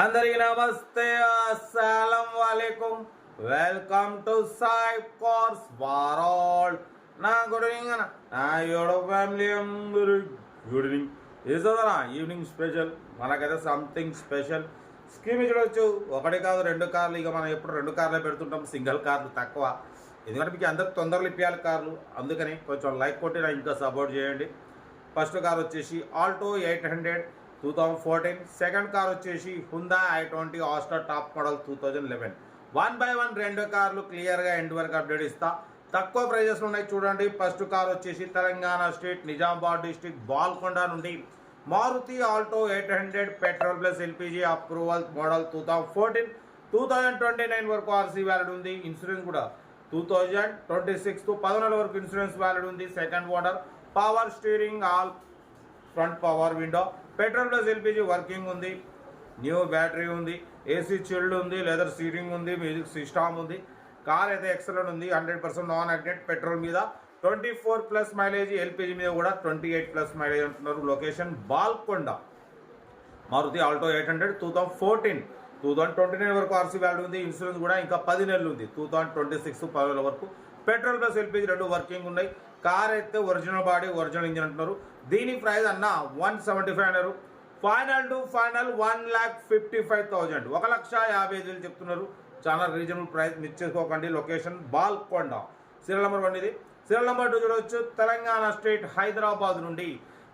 అందరికీ నమస్తే. అస్సలం వాలేకుం వెల్కమ్ టు సాయి కోర్స్ వారోల్ నా గుడ్ ఈవినింగ్ అన్న. నా యోడో ఫ్యామిలీ అందరూ గుడ్ ఈవినింగ్. ఏదోనా ఈవినింగ్ స్పెషల్? మనకైతే సంథింగ్ స్పెషల్. స్కీమ్ చూడవచ్చు ఒకటి కాదు రెండు కార్లు. ఇక మనం ఎప్పుడు రెండు కార్లే పెడుతుంటాం. సింగిల్ కార్లు తక్కువ. ఎందుకంటే మీకు అందరికి తొందరలు ఇప్పించాలి కార్లు. అందుకని కొంచెం లైక్ కొట్టి నాకు ఇంకా సపోర్ట్ చేయండి. ఫస్ట్ కార్ వచ్చేసి Alto eight hundred. Two thousand fourteen second car వచ్చేసి Hyundai i twenty Asta top model two thousand eleven one by one రెండు కార్లు క్లియర్గా ఎండ్ వరకు అప్డేట్ ఇస్తా. తక్కువ ప్రైజెస్ ఉన్నాయి చూడండి. ఫస్ట్ కార్ వచ్చేసి తెలంగాణ స్టేట్ నిజామాబాద్ డిస్టిక్ బాల్కొండ నుండి Maruti Alto eight hundred petrol plus LPG approval model two thousand fourteen two thousand twenty nine వరకు ఆర్సీ వ్యాలిడ్ ఉంది. ఇన్సూరెన్స్ కూడా two thousand twenty six to వరకు ఇన్సూరెన్స్ వ్యాలిడ్ ఉంది. Second owner power steering all front power window petrol plus LPG working ఉంది. New battery ఉంది. AC chilled ఉంది. Leather seating ఉంది. Music system ఉంది. కార్ అయితే ఎక్సలెంట్ ఉంది. Hundred percent non acted petrol మీద. Twenty four plus mileage LPG మీద కూడా ట్వంటీ ఎయిట్ ప్లస్ మైలేజ్ అంటున్నారు. Location Balkonda. Maruti Alto eight hundred two thousand fourteen. Two thousand twenty nine వరకు RC value ఉంది insurance కూడా ఇంకా పది నెలలు ఉంది. టూ థౌసండ్ ట్వంటీ సిక్స్ పదివేల వరకు. పెట్రోల్ ప్లస్ ఎల్పిజి రెండు వర్కింగ్ ఉన్నాయి. కార్ అయితే ఒరిజినల్ బాడీ ఒరిజినల్ ఇంజిన్ అంటున్నారు. దీని ప్రైస్ అన్న వన్ సెవెంటీ ఫైవ్ అన్నారు. Final to final one lakh fifty five thousand ఒక లక్ష యాభై ఐదు వేలు చెప్తున్నారు. చాలా రీజనబుల్ ప్రైస్ మిస్ చేసుకోకండి. Location Balkonda. Serial number one ఇది. సీరియల్ నెంబర్ టూ చూడవచ్చు. తెలంగాణ స్టేట్ హైదరాబాద్ నుండి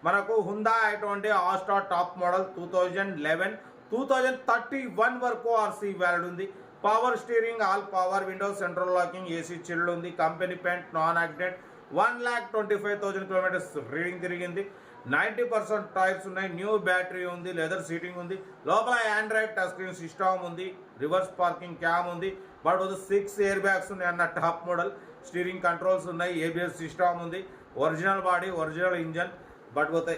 మనకు హుందా అటువంటి Asta top model two thousand eleven two thousand thirty one వరకు ఆర్సీ వ్యాలిడ్ ఉంది. Power steering all power window central locking AC chilled ఉంది. Company paint non accident one lakh twenty five thousand kilometers reading తిరిగింది. Ninety percent tyres ఉన్నాయి. New battery ఉంది. Leather seating ఉంది. లోపల Android touch screen system ఉంది. Reverse parking cam ఉంది. But six air bags ఉన్నాయి అన్న టాప్ మోడల్ స్టీరింగ్ కంట్రోల్స్ ఉన్నాయి. ఏబిఎస్ సిస్టమ్ ఉంది. Original body original engine but పోతే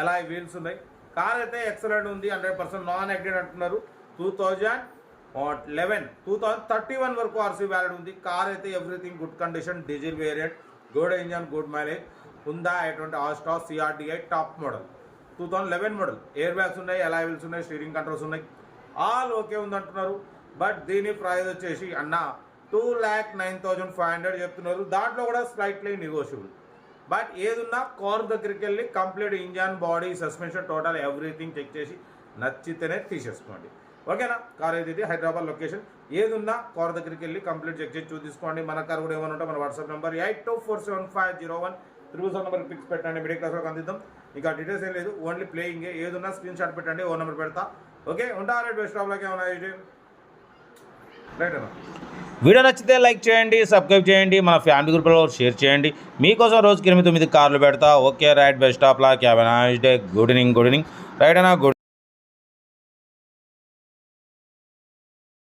ఎలా వీల్స్ ఉన్నాయి. కార్ అయితే ఎక్సలెంట్ ఉంది హండ్రెడ్ పర్సెంట్ నాన్ యాక్సిడెంట్ అంటున్నారు. Two thousand eleven two thousand thirty one వరకు ఆర్సీ వ్యాలిడ్ ఉంది. కార్ అయితే everything good condition diesel variant good engine good mileage ఉందా ఎటువంటి Asta CRDI top model two thousand eleven model air bags ఉన్నాయి alloys ఉన్నాయి steering controls ఉన్నాయి. All okay ఉందంటున్నారు. But దీని ప్రైస్ వచ్చేసి అన్న two lakh nine thousand five hundred చెప్తున్నారు. దాంట్లో కూడా స్లైట్లీ నెగోషియబుల్ బట్ ఏదున్నా కార్ దగ్గరికి వెళ్ళి complete engine body suspension total everything check చేసి నచ్చితేనే తీసేసుకోండి. ఓకేనా? కార్ అయితే ఇది హైదరాబాద్ లొకేషన్ ఏదున్నా కార్ దగ్గరికి వెళ్ళి కంప్లీట్ చెక్ చేసి చూసుకోండి మన కార్ కూడా ఏమైనా ఉంటే మన WhatsApp number eight two four seven five zero one triple seven number pics పెట్టండి. మిడిల్ క్లాస్లో అందిద్దాం. ఇంకా డీటెయిల్స్ ఏం లేదు. Only playing. ఏదున్నా స్క్రీన్ షాట్ పెట్టండి. ఓ నెంబర్ పెడతా. ఓకే? ఉంటా రైట్ బెస్ట్ ఆఫ్లోకి ఏమైనా రైట్ అన్న. వీడియో నచ్చితే లైక్ చేయండి సబ్స్క్రైబ్ చేయండి మన ఫ్యామిలీ గ్రూప్లో షేర్ చేయండి. మీకోసం రోజుకి ఎనిమిది తొమ్మిది కార్లు పెడతా. Okay right best of luck cab nice day. Good evening good evening. Right అన్నా గుడ్